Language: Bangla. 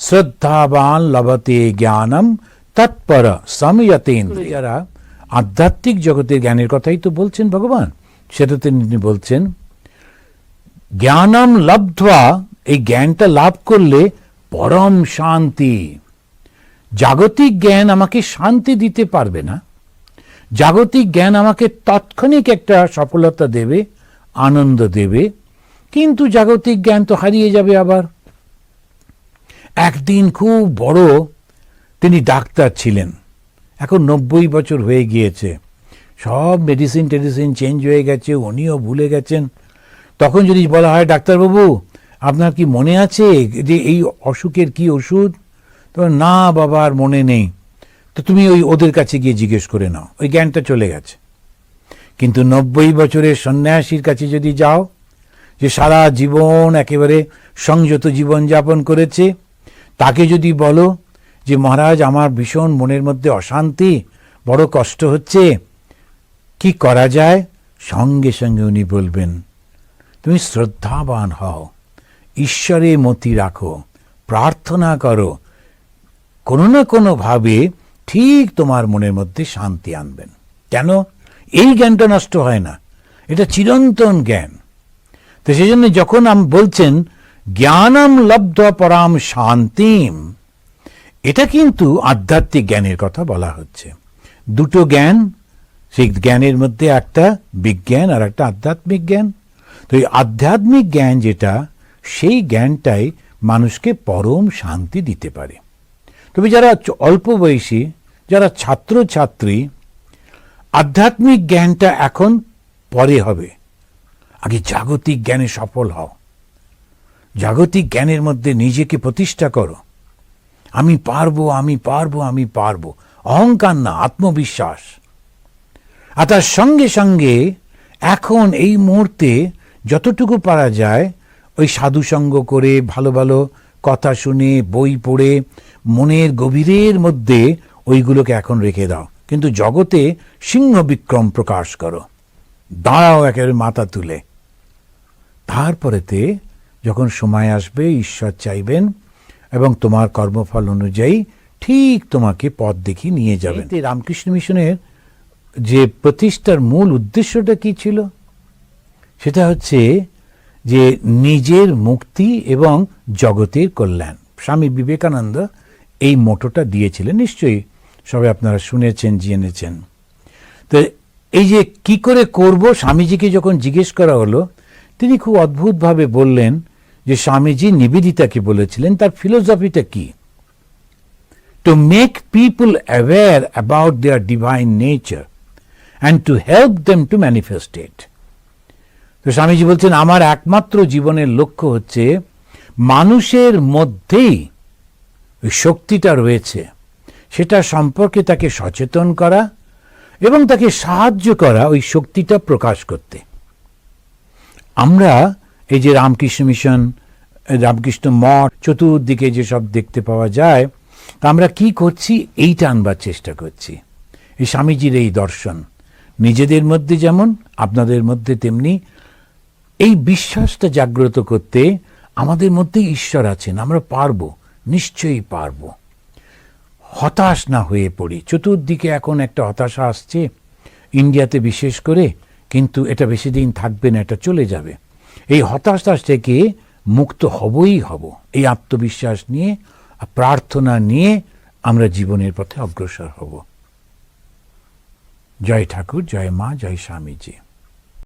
শ্রদ্ধাবান লভতে জ্ঞানম তৎপর সময়তেন্দ্রিয়ারা আধ্যাত্মিক জগতের জ্ঞানের কথাই তো বলছেন ভগবান। সেটা তিনি বলছেন জ্ঞানম লব্ধা এই জ্ঞানটা লাভ করলে পরম শান্তি। জাগতিক জ্ঞান আমাকে শান্তি দিতে পারবে না। জাগতিক জ্ঞান আমাকে তাৎক্ষণিক একটা সফলতা দেবে আনন্দ দেবে। কিন্তু জাগতিক জ্ঞান তো হারিয়ে যাবে আবার। একদিন খুব বড় তিনি ডাক্তার ছিলেন। এখন নব্বই বছর হয়ে গিয়েছে। সব মেডিসিন টেডিসিন চেঞ্জ হয়ে গেছে, উনিও ভুলে গেছেন। তখন যদি বলা হয়, ডাক্তারবাবু, আপনার কি মনে আছে যে এই অসুখের কি ওষুধ? তো না বাবা, আর মনে নেই। তো তুমি ওই ওদের কাছে গিয়ে জিজ্ঞেস করে নাও। ওই জ্ঞানটা চলে গেছে। কিন্তু নব্বই বছরের সন্ন্যাসীর কাছে যদি যাও, যে সারা জীবন একেবারে সংযত জীবন যাপন করেছে তাকে যদি বলো যে, মহারাজ, আমার ভীষণ মনের মধ্যে অশান্তি, বড় কষ্ট হচ্ছে, কি করা যায়? সঙ্গে সঙ্গে উনি বলবেন, তুমি শ্রদ্ধাবান হও, ঈশ্বরে মতি রাখো, প্রার্থনা করো। কোনো না কোনোভাবে ঠিক তোমার মনের মধ্যে শান্তি আনবেন। কেন? এই জ্ঞানটা নষ্ট হয় না। এটা চিরন্তন জ্ঞান। তো সেই জন্য যখন আম বলছেন জ্ঞানম লব্ধ পরাম শান্তিম। এটা কিন্তু আধ্যাত্মিক জ্ঞানের কথা বলা হচ্ছে। দুটো জ্ঞান, সেই জ্ঞানের মধ্যে একটা বিজ্ঞান আর একটা আধ্যাত্মিক জ্ঞান। তো এই আধ্যাত্মিক জ্ঞান যেটা, সেই জ্ঞানটাই মানুষকে পরম শান্তি দিতে পারে। তবে যারা অল্প বয়সী, যারা ছাত্র ছাত্রী আধ্যাত্মিক জ্ঞানটা এখন পরে হবে। আগে জাগতিক জ্ঞানে সফল হও। জাগতিক জ্ঞানের মধ্যে নিজেকে প্রতিষ্ঠা করো। আমি পারব আমি পারব আমি পারব। অহংকার না, আত্মবিশ্বাস। আর তার সঙ্গে সঙ্গে এখন এই মুহূর্তে যতটুকু পারা যায়, ওই সাধুসঙ্গ করে, ভালো ভালো কথা শুনে, বই পড়ে, মনের গভীরের মধ্যে ওইগুলোকে এখন রেখে দাও। কিন্তু জগতে সিংহ বিক্রম প্রকাশ করো। দাঁড়াও একেবারে মাথা তুলে। তারপরেতে যখন সময় আসবে ঈশ্বর চাইবেন এবং তোমার কর্মফল অনুযায়ী ঠিক তোমাকে পথ দেখিয়ে নিয়ে যাবেন। রামকৃষ্ণ মিশনের যে প্রতিষ্ঠার মূল উদ্দেশ্যটা কি ছিল? সেটা হচ্ছে যে নিজের মুক্তি এবং জগতের কল্যাণ। স্বামী বিবেকানন্দ এই মোটোটা দিয়েছিলেন নিশ্চয়ই সবাই আপনারা শুনেছেন জেনেছেন। তো এই যে কি করে করব স্বামীজিকে যখন জিজ্ঞেস করা হলো তিনি খুব অদ্ভুতভাবে বললেন যে স্বামীজি নিবেদিতাকে বলেছিলেন, তার ফিলোসফিটা কি? To make people aware about their divine nature and to help them to manifest it. তো স্বামীজি বলছেন, আমার একমাত্র জীবনের লক্ষ্য হচ্ছে মানুষের মধ্যেই ওই শক্তিটা রয়েছে। সেটা সম্পর্কে তাকে সচেতন করা এবং তাকে সাহায্য করা ওই শক্তিটা প্রকাশ করতে। আমরা এই যে রামকৃষ্ণ মিশন রামকৃষ্ণ মঠ, চতুর্দিকে যেসব দেখতে পাওয়া যায়, তা আমরা কি করছি? এইটা আনবার চেষ্টা করছি। এই স্বামীজির এই দর্শন, নিজেদের মধ্যে যেমন, আপনাদের মধ্যে তেমনি। এই বিশ্বাসটা জাগ্রত করতে আমাদের মধ্যে ঈশ্বর আছেন, আমরা পারব, নিশ্চয়ই পারব। হতাশ না হয়ে পড়ি। চতুর্দিকে এখন একটা হতাশা আসছে, ইন্ডিয়াতে বিশেষ করে, কিন্তু এটা বেশি দিন থাকবে না, এটা চলে যাবে। এই হতাশা থেকে মুক্ত হবই হব। এই আত্মবিশ্বাস নিয়ে প্রার্থনা নিয়ে আমরা জীবনের পথে অগ্রসর হব। জয় ঠাকুর, জয় মা, জয় স্বামীজি।